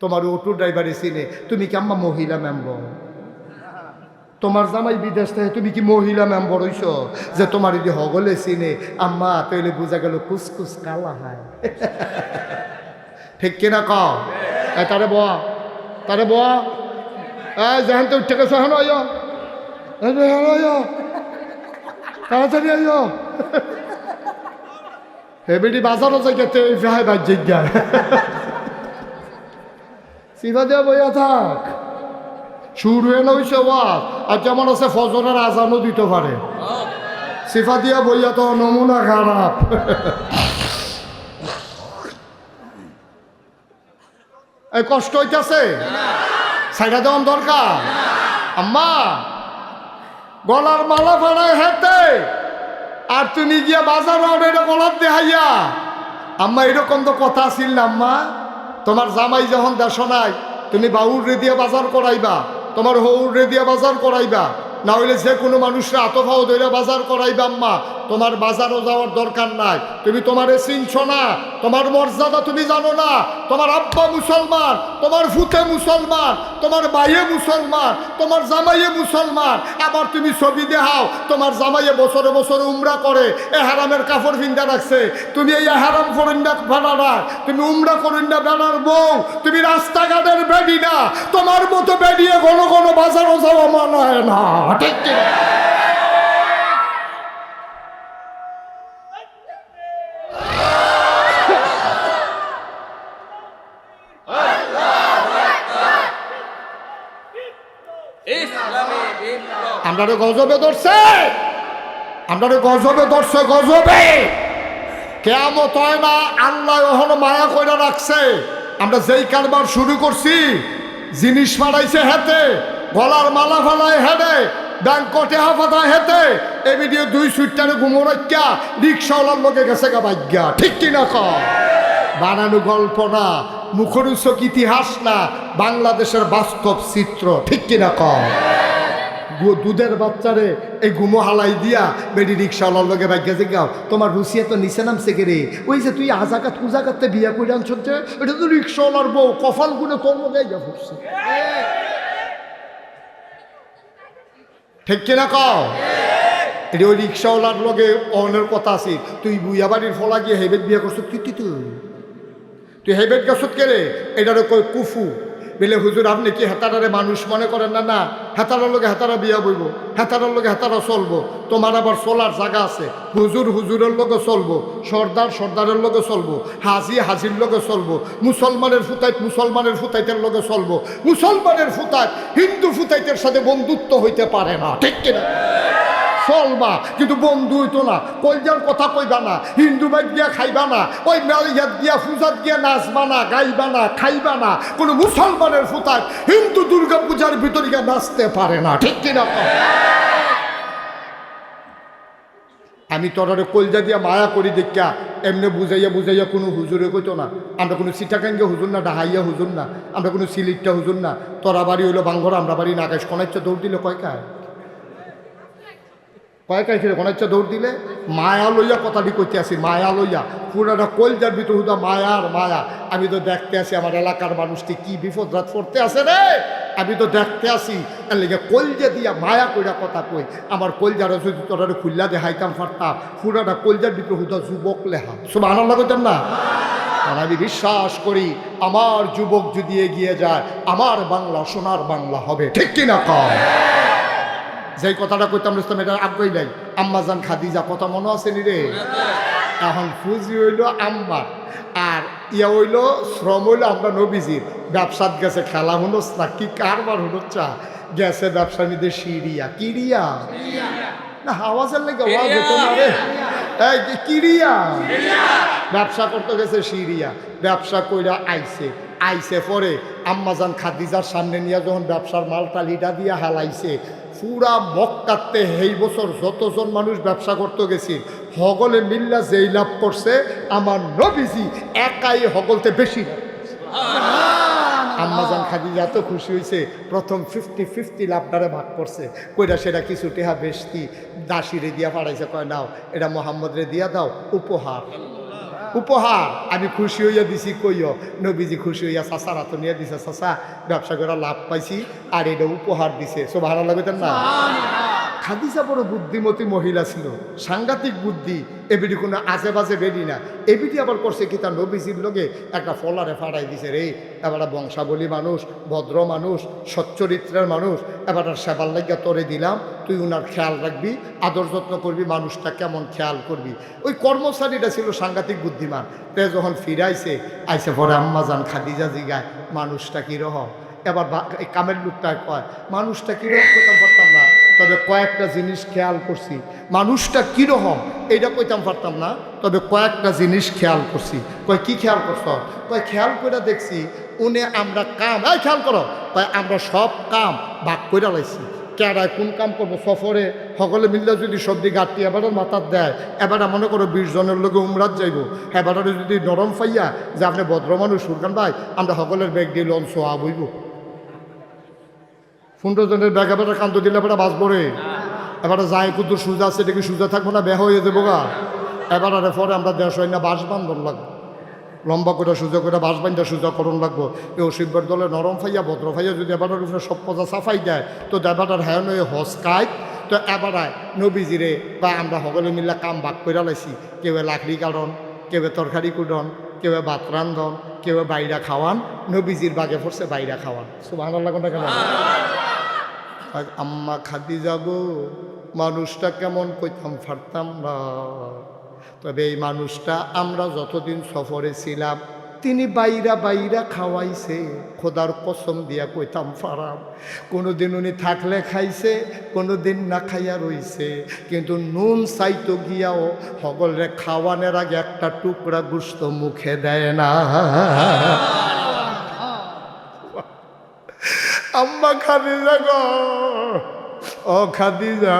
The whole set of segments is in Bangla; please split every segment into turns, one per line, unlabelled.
তোমার অটো ড্রাইভারে চিনে তুমি কি আম্মা মহিলা মেম্বর তোমার জামাই বিদেশ থেকে, তুমি কি মহিলা মেম্বর হইছ? যে তোমার যদি হগলে চিনে আম্মা, তাইলে বোঝা গেল কুসকুস কালা হয়। ঠিক কিনা ক এ তারে বয়া, তারে এই যেহেন তো উঠে গেছে হেন আইয়। হেন তাড়াতাড়ি আইয়। হেবেডি বাজারও যাই গেতে এই ভাই বাজ জিজ্ঞা দিয়া বইয়া থাক। শুরু হয়ে নইছে ওয়াজ আর যেমন আছে ফজরের আজানও দিতে পারে। সিফা দিয়া বইয়া তো নমুনা খারাপ। এই কষ্ট হইতেছে? সাইডা দেওয়ান দরকার? আম্মা, গলার মালা ফাড়ায় হেতে আর তুমি গিয়া বাজার গলার দেহাইয়া। আম্মা, এরকম তো কথা ছিল না, আম্মা। তোমার জামাই যখন দেশ নাই তুমি বাউর রেদিয়া বাজার করাইবা, তোমার হৌর রেদিয়া বাজার করাইবা না হইলে যে কোনো মানুষরা আতফাও ধরে বাজার করাইবা, আম্মা। তোমার বাজারও যাওয়ার দরকার নাই। তুমি তোমারে চিনছ না। তোমার মর্যাদা তুমি জানো না। তোমার আব্বা মুসলমান, তোমার ফুতে মুসলমান, তোমার বাইয়ে মুসলমান, তোমার জামাইয়ে মুসলমান। আবার তুমি ছবি দেখাও, তোমার জামাইয়ে বছরে বছরে উমরা করে, এ হারামের কাপড় ভিন্দা রাখছে। তুমি এই হারাম ফরিন্দা ভাড়া তুমি উমরা করিন্দা বেড়ার বউ। তুমি রাস্তাঘাটের বেডি না। তোমার মতো বেরিয়ে ঘন ঘন বাজারও যাওয়া মনে হয় না গজবে ধরছে। আমরা গজবে ধরছে, গজবে। কেমত হয় না, আল্লাহ ওহনো মায়া কইরা রাখছে। আমরা যেই কারবার শুরু করছি, জিনিস ফাড়াইছে হেতে। গলার মালা ফালায় হেডে ব্যাংক কটে হাফাতা হেতে এ ভিডিও দুই সুইটারে ঘুমোরাইকা রিক্সাওয়ালার লোকে গেছে গা ভাগ্যা ঠিক কিনা ক বানানো গল্প না, মুখরুচক ইতিহাস না, বাংলাদেশের বাস্তব চিত্র। ঠিক কিনা কম দুধের বাচ্চারে এই গুমো হালাই দিয়া বেডি রিক্সাওয়ালার লগে ভাগ্যা যে গাও তোমার রুসিয়া তো নিচে নামছে কে রে? ওই যে তুই আজাকাত কুজাকাতে বিয়া করে আনছ যে, এটা তো রিক্সাওয়ালার বউ কফাল গুনে তোর লগে ফুটছে ঠিক কিনা কও? এটি ওই রিক্সাওয়ালার লগে অনের কথা আছে। তুই বুইয়া বাড়ির ফলা গিয়ে হেবেট বিয়া করছ কি তুই? তুই হেবেট গেছত কে রে? এটারে কই কুফু। বেলে, হুজুর, আপনি কি হেতারারে মানুষ মনে করেন না? না, হেতারার লোকে হেতারা বিয়া বইব, হেতারার লোকে হেতারা চলবো। তোমার আবার চলার জায়গা আছে। হুজুর হুজুরের লোকে চলবো, সর্দার সর্দারের লোকে চলবো, হাজি হাজির লোকে চলবো, মুসলমানের ফুতাইত মুসলমানের ফুতাইতের লোকে চলবো। মুসলমানের ফুতাইত হিন্দু ফুতাইতের সাথে বন্ধুত্ব হইতে পারে না, ঠিক কিনা? চলবা, কিন্তু বন্ধু হইতো না কলজার কথা কইবা না, হিন্দু বাইক দিয়া খাইবা না ওই মেলিয়াত দিয়া পূজাত গিয়া নাচবা না, গাইবা না, খাইবা না, কোনো মুসলমানের ফুতায় হিন্দু দুর্গা পূজার ভিতরে গিয়ে নাচতে পারে না, ঠিক কিনা? আমি তোরারে কলজা দিয়া মায়া করি দেখা এমনি বুঝাইয়া বুঝাইয়া কোনো হুজুরে কইতো না, আমরা কোনো সিটাকাঙ্গে হুজুর না, ডাহাইয়া হুজুর না, আমরা কোনো সিলিটটা হুজুর না তোরা বাড়ি হইল বাঙ্গর আমরা বাড়ি নাগাইশ কনাইচ্ছা দৌড় দিলে কয় কায় কয় কাই ফিরে দৌড় দিলে মায়া লইয়া কথাটি কইতে আসি, মায়া লইয়া। পুরাটা কলজার ভিতর হুদা মায়ার মায়া। আমি তো দেখতে আসি আমার এলাকার মানুষটি কি বিপদ রাত পড়তে আসে রে? আমি তো দেখতে আসি লেগে কলজা দিয়া মায়া কইরা কথা কই। আমার কলজার যদি তোরা খুল্লা দেখাইতাম পারতাম পুরাটা কলজার ভিতর হুদা যুবক লেহা সব আনন্দ করতাম না আমি বিশ্বাস করি, আমার যুবক যদি এগিয়ে যায়, আমার বাংলা, সোনার বাংলা হবে। ঠিক কিনা কম যেই কথাটা কইতাম, রুস্তাম, এটা আগ্রহী নাই। আম্মা জান খাদিজা, কথা মনে আছে নি রে? এখন ফুজি হইল আম্মা আর ইয়া হইল, শ্রম হইল আমরা নবীজির। ব্যবসাত গেছে খেলা হুনস না, কি কারবার হুনচ্ছা গেছে ব্যবসা নিতে সিরিয়া। কিরিয়া? না হাওয়াজের লেগে আওয়াজ হতো না রে। কিরিয়া? ব্যবসা করতে গেছে সিরিয়া। ব্যবসা কইরা আইছে। আইছে পরে আম্মাজান খাদিজার সামনে নিয়ে যখন ব্যবসার মালটা লিডা দিয়া হালাইছে পুরা মক্কাতে এই বছর যতজন মানুষ ব্যবসা করতে গেছি, হগলে মিল্লা যেই লাভ করছে, আমার নবীজি একাই হগলতে বেশি। আম্মাজান খাদিজা এত খুশি হয়েছে, প্রথম ফিফটি ফিফটি লাভটারে ভাগ করছে কইরা সেটা কিছু টেহা বেশতি, দাসিরে দিয়া পাঠাইছে কয় নাও, এটা মোহাম্মদ রে দিয়া দাও, উপহার উপহার। আমি খুশি হইয়া দিছি, কইও। নবীজি খুশি হইয়া চাষা রাত নিয়ে দিছে চাষা ব্যবসা করে লাভ পাইছি, আর এটা উপহার দিছে। সব ভালো লাগতেন না খাদিজা বড় বুদ্ধিমতী মহিলা ছিল, সাংঘাতিক বুদ্ধি, এবিডি কোনো আজে বাজে বেরি না। এবিডি আবার করছে কি, তার নবীজির লোকে একটা ফলারে ফাড়াই দিছে রে। এবার বংশাবলী মানুষ, ভদ্র মানুষ সচ্চরিত্রের মানুষ, এবার সেবার লাগিয়া তরে দিলাম, তুই উনার খেয়াল রাখবি, আদর যত্ন করবি, মানুষটা কেমন খেয়াল করবি। ওই কর্মচারীটা ছিল সাংঘাতিক বুদ্ধিমান। তে যখন ফিরাইছে আইসে পরে আম্মা যান খাদিজা জিগায়, মানুষটা কীরকম এবার কামের লোকটা কয়, মানুষটা কীরকম করতাম না। তবে কয়েকটা জিনিস খেয়াল করছি। মানুষটা কীরকম, এইটা কইতাম পারতাম না, তবে কয়েকটা জিনিস খেয়াল করছি। কয়, কি খেয়াল করছ? কয়, খেয়াল করে দেখছি, উনি আমরা কাম, এই খেয়াল করো, কয়, আমরা সব কাম ভাগ করে লাইছি। কেডায় কোন কাম করব? সফরে সকলে মিললে যদি সবজি গাঁটটি এবার মাথার দেয়, এবার মনে করো বিশ জনের লোকে উমরাত যাইব, এবার যদি নরম ফাইয়া যে আপনি ভদ্র মানুষ সুরকান ভাই, আমরা সকলের ব্যাগ দিয়ে লন সোয়া বইব পনেরো জনের ব্যাগ এবার কান্ত দিলে এবার বাঁচবো রে এবারে যায় কুদ্দুর সুজা আছে, দেখি সুজা থাকব না, বেহ হয়ে দেবো গা। এবার আরে পরে আমরা দেশ হয় না বাঁশ বান্ধন লাগবো। লম্বা করে সুজা করে বাঁশ বান্ধা সুজা করণ লাগবো। এই অসিব্যের দলে নরম ফাইয়া, ভদ্র ফাইয়া যদি এবারের উপরে সব পজা সাফাই দেয়, তো এবারটার হ্যাঁ নয় হসকায় তো এবারায় নবীজিরে বা আমরা সকলে মিলে কাম বাক করে লাইছি, কেউ লাকড়ি কারণ কেউ তরকারি কুটন কেউ ভাত রান্ধন কেউ বাইরা খাওয়ান, নবীজির বাগে পড়ছে বাইরা খাওয়ান। লাগুন কেন আম্মা খাদি যাব মানুষটা কেমন কইতাম পারতাম না। তবে এই মানুষটা আমরা যতদিন সফরে ছিলাম, তিনি বাইরা বাইরা খাওয়াইছে, খোদার কসম দিয়া কইতাম ফারাম। কোনো দিন উনি থাকলে খাইছে কোনো দিন না খাইয়া রইছে, কিন্তু নুন চাইতো গিয়াও সকলরে খাওয়ানোর আগে একটা টুকরা গুস্ত মুখে দেয় না আম্মা খাদিজা গো। ও খাদিজা।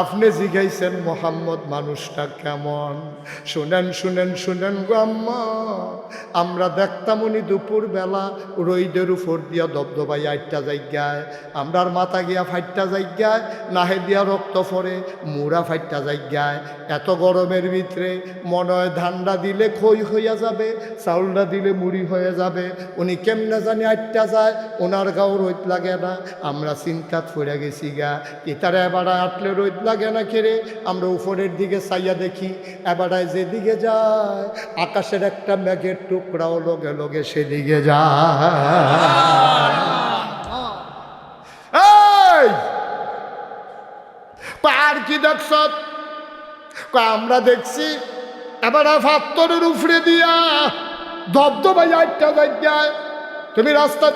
আপনি জিগাইছেন মোহাম্মদ, মানুষটা কেমন? শুনেন শুনেন শুনেন গো আমরা দেখতাম উনি দুপুর বেলা রইদের উপর দিয়া দবদবাই আটটা জায়গায়, আমরার মাথা গিয়া ফাইটটা জায়গায়, নাহে দিয়া রক্ত ফরে মুড়া ফাইটটা জায়গায়। এত গরমের ভিতরে মনে হয় ধান্ডা দিলে খই হইয়া যাবে, চাউলটা দিলে মুড়ি হয়ে যাবে। উনি কেমনে জানি আটটা যায় ওনার গাও রোদ লাগে না। আমরা চিন্তাত পড়ে গেছি গা ইতারা এবারে আটলে রোদ লাগে না কেড়ে আমরা উপরের দিকে চাইয়া দেখি এবারায় যেদিকে যায়, আকাশের একটা মেঘের টুকরাও লগে লগে সেদিকে যায়! আর কি দেখছ আমরা দেখছি, এবার ফাত্তরের উফরে দিয়া দবদবাই আটটা জায়গায় তুমি রাস্তা